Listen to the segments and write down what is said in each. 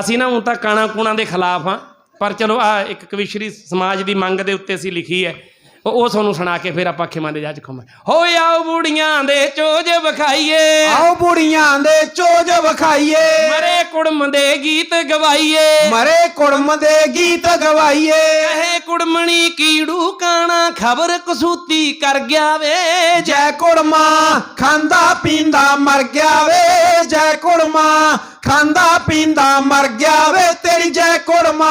ਅਸੀਂ ਨਾ ਹੁਣ ਤਾਂ ਕਾਣਾ ਕੂਣਾ ਦੇ ਖਿਲਾਫ ਆ ਪਰ ਚਲੋ ਆ ਇੱਕ ਕਵਿਸ਼ਰੀ ਸਮਾਜ ਦੀ ਮੰਗ ਦੇ ਉੱਤੇ ਅਸੀਂ ਲਿਖੀ ਹੈ। ਉਹ ਤੁਹਾਨੂੰ ਸੁਣਾ ਕੇ ਫਿਰ ਆਪਾਂ ਖਿਮਾਂ ਦੇ ਜੱਜ ਖੁੰਮ ਹੋ ਆਓ ਬੁੜੀਆਂ ਦੇ ਚੋਜ ਵਿਖਾਈਏ। ਆਓ ਬੁੜੀਆਂ ਦੇ ਚੋਜ ਵਿਖਾਈਏ। ਮਰੇ ਕੁੜਮ ਦੇ ਗੀਤ ਗਵਾਈਏ। ਮਰੇ ਕੁੜਮ ਦੇ ਗੀਤ ਗਵਾਈਏ। ਕਹੇ ਕੁੜਮਣੀ ਕੀੜੂ ਕਾਣਾ ਖਬਰ ਕਸੂਤੀ ਕਰ ਗਿਆ ਵੇ। ਜੈ ਕੁੜਮਾ ਖਾਂਦਾ ਪੀਂਦਾ ਮਰ ਗਿਆ ਵੇ। ਜੈ ਕੁੜਮਾ ਖਾਂਦਾ ਪੀਂਦਾ ਮਰ ਗਿਆ ਵੇ ਤੇਰੀ ਜੈ ਕੁੜਮਾ।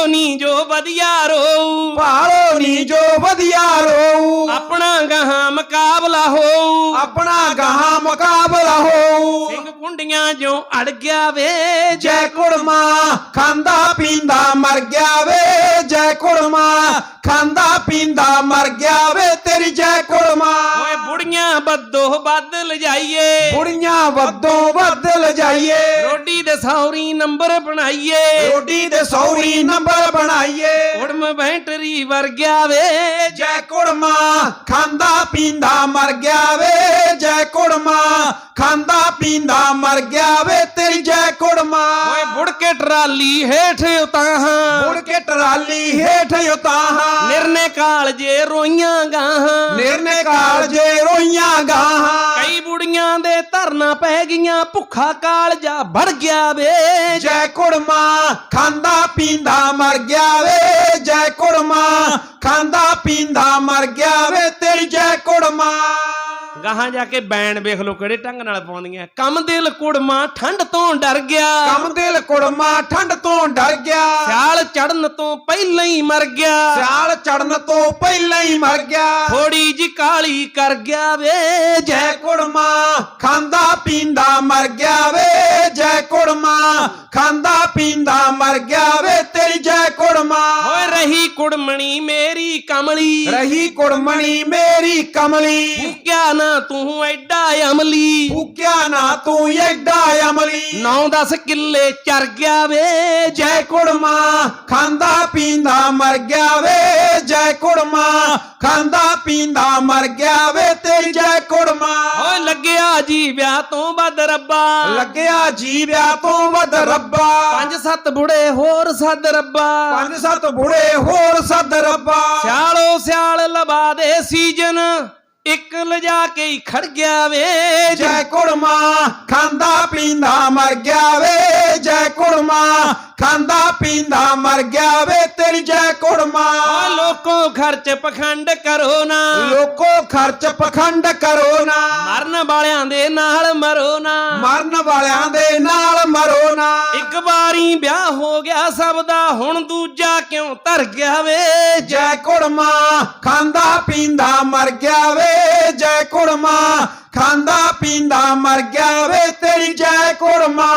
ਓਏ ਨੀ ਜੋ ਵਧੀਆ ਰੋਊ। ਭਾਲੋ ਨੀ ਜੋ ਵਧੀਆ ਰੋਊ। ਆਪਣਾ ਗਾਹਾਂ ਮੁਕਾਬਲਾ ਹੋਊ। ਆਪਣਾ ਗਾਹਾਂ ਮੁਕਾਬਲਾ ਹੋਊ। ਸਿੰਘ ਕੁੰਡੀਆਂ ਜੋ ਅੜ ਗਿਆ ਵੇ। ਜੈ ਕੁੜਮਾ ਖਾਂਦਾ ਪੀਂਦਾ ਮਰ ਗਿਆ ਵੇ ਜੈ ਬੁੜੀਆਂ ਬੱਦੋ ਬਦਲ ਜਾਈਏ ਬੁੜੀਆਂ ਵੱਧੋਂ ਵੱਧ ਜਾਈਏ ਰੋਡੀ ਦੇ ਸੌਰੀ ਨੰਬਰ ਬਣਾਈਏ। ਰੋਟੀ ਦੇ ਸੌਰੀ ਨੰਬਰ ਬਣਾਈਏ। ਕੁੜਮ ਬੈਟਰੀ ਵਰ ਗਿਆ ਵੇ। ਜੈ ਕੁੜਮਾ ਖਾਂਦਾ ਪੀਂਦਾ ਮਰ ਗਿਆ ਵੇ। ਜੈ ਕੁੜਮਾ ਖਾਂਦਾ ਪੀਂਦਾ ਮਰ ਗਿਆ ਵੇ। ਤੇਰੀ ਜੈ ਕੁੜਮਾ। ਓਏ ਬੁੜ ਕੇ ਟਰਾਲੀ ਹੇਠ ਉਤਾਹਾਂ ਮੁੜ ਕੇ ਟਰਾਲੀ ਹੇਠ ਉਤਾਹਾਂ ਨਿਰਨੇ ਕਾਲਜੇ ਰੋਈਆਂ ਗਾਹਾਂ। ਕਾਲਜੇ ਰੋਈਆਂ ਗਾਹਾਂ। ਕਈ ਬੁੜੀਆਂ ਦੇ ਧਰਨਾ ਪੈ ਗਈਆਂ ਭੁੱਖਾ ਕਾਲਜਾ ਵੜ ਗਿਆ ਵੇ। ਜੈ ਕੁੜਮਾ ਖਾਂਦਾ ਪੀਂਦਾ ਮਰ ਗਿਆ ਵੇ। ਜੈ ਕੁੜਮਾ ਖਾਂਦਾ ਪੀਂਦਾ ਮਰ ਗਿਆ ਵੇ। ਤੇਰੀ ਜੈ ਕੁੜਮਾ ਗਾਹਾਂ ਜਾ ਕੇ ਬੈਣ ਵੇਖ ਲੋ ਕਿਹੜੇ ਢੰਗ ਨਾਲ ਪਾਉਂਦੀਆਂ। ਕੰਮ ਦਿਲ ਕੁੜਮਾ ਠੰਡ ਤੋਂ ਡਰ ਗਿਆ। ਕੰਮ ਦਿਲ ਕੁੜਮਾ ਠੰਡ ਤੋਂ ਡਰ ਗਿਆ। ਸਿਆਲ ਚੜਨ ਤੋਂ ਪਹਿਲਾਂ ਹੀ ਮਰ ਗਿਆ। ਸਿਆਲ ਚੜਨ ਤੋਂ ਪਹਿਲਾਂ ਹੀ ਮਰ ਗਿਆ। ਥੋੜੀ ਜੀ ਕਾਲੀ ਕਰ ਗਿਆ ਵੇ। ਜੈ ਕੁੜਮਾ ਖਾਂਦਾ ਪੀਂਦਾ ਮਰ ਗਿਆ ਵੇ। ਜੈ ਕੁੜਮਾ ਖਾਂਦਾ ਪੀਂਦਾ ਮਰ ਗਿਆ ਵੇ। ਤੇਰੀ ਕੁੜਮਣੀ ਮੇਰੀ ਕਮਲੀ। ਰਹੀ ਕੁੜਮਣੀ ਮੇਰੀ ਕਮਲੀ। ਭੁੱਕਿਆ ਨਾ ਤੂੰ ਐਡਾ ਅਮਲੀ। ਫੂਕਿਆ ਨਾ ਤੂੰ ਐਡਾ ਅਮਲੀ। 9-10 ਕਿੱਲੇ ਚਰ ਗਿਆ ਵੇ। ਜੈ ਕੁੜਮਾ ਖਾਂਦਾ ਪੀਂਦਾ ਮਰ ਗਿਆ ਵੇ। ਜੈ ਕੁੜਮਾ ਖਾਂਦਾ ਪੀਂਦਾ ਮਰ ਗਿਆ ਵੇ। ਤੇਰੀ ਜੈ ਕੁੜਮਾ। ਓਏ ਲੱਗਿਆ ਜੀ ਵਿਆਹ ਤੋਂ ਵੱਧ ਰੱਬਾ। ਲੱਗਿਆ ਜੀ ਵਿਆਹ ਤੋਂ ਵੱਧ ਰੱਬਾ। ਪੰਜ ਸੱਤ ਬੁੜੇ ਹੋਰ ਸੱਦ ਰੱਬਾ। ਪੰਜ ਸੱਤ ਬੁੜੇ ਹੋਰ ਸੱਦ ਰੱਬਾ। ਸਿਆਲੋ ਸਿਆਲ ਲਵਾ ਦੇ ਸੀਜਨ ਇੱਕ ਲਿਜਾ ਕੇ ਹੀ ਖੜ ਗਿਆ ਵੇ ਜੈ ਕੁੜਮਾ ਖਾਂਦਾ ਪੀਂਦਾ ਮਰ ਗਿਆ ਵੇ ਜੈ ਕੁੜਮਾ ਖਾਂਦਾ ਪੀਂਦਾ ਮਰ ਗਿਆ ਵੇ ਤੇਰੀ ਜੈ ਕੁੜਮਾ। ਲੋਕੋ ਖਰਚ ਪਖੰਡ ਕਰੋ ਨਾ। ਲੋਕੋ ਖਰਚ ਪਖੰਡ ਕਰੋ ਨਾ। ਮਰਨ ਵਾਲਿਆਂ ਦੇ ਨਾਲ ਮਰੋ ਨਾ। ਮਰਨ ਵਾਲਿਆਂ ਦੇ ਨਾਲ ਮਰੋ ਨਾ। ਇੱਕ ਵਾਰੀ ਵਿਆਹ ਹੋ ਗਿਆ ਸਭ ਦਾ ਹੁਣ ਦੂਜਾ ਕਿਉਂ ਧਰ ਗਿਆ ਵੇ? ਜੈ ਕੁੜਮਾ ਖਾਂਦਾ ਪੀਂਦਾ ਮਰ ਗਿਆ ਵੇ। ਜੈ ਕੁੜਮਾ ਖਾਂਦਾ ਪੀਂਦਾ ਮਰ ਗਿਆ ਵੇ। ਤੇਰੀ ਜੈ ਕੁੜਮਾ।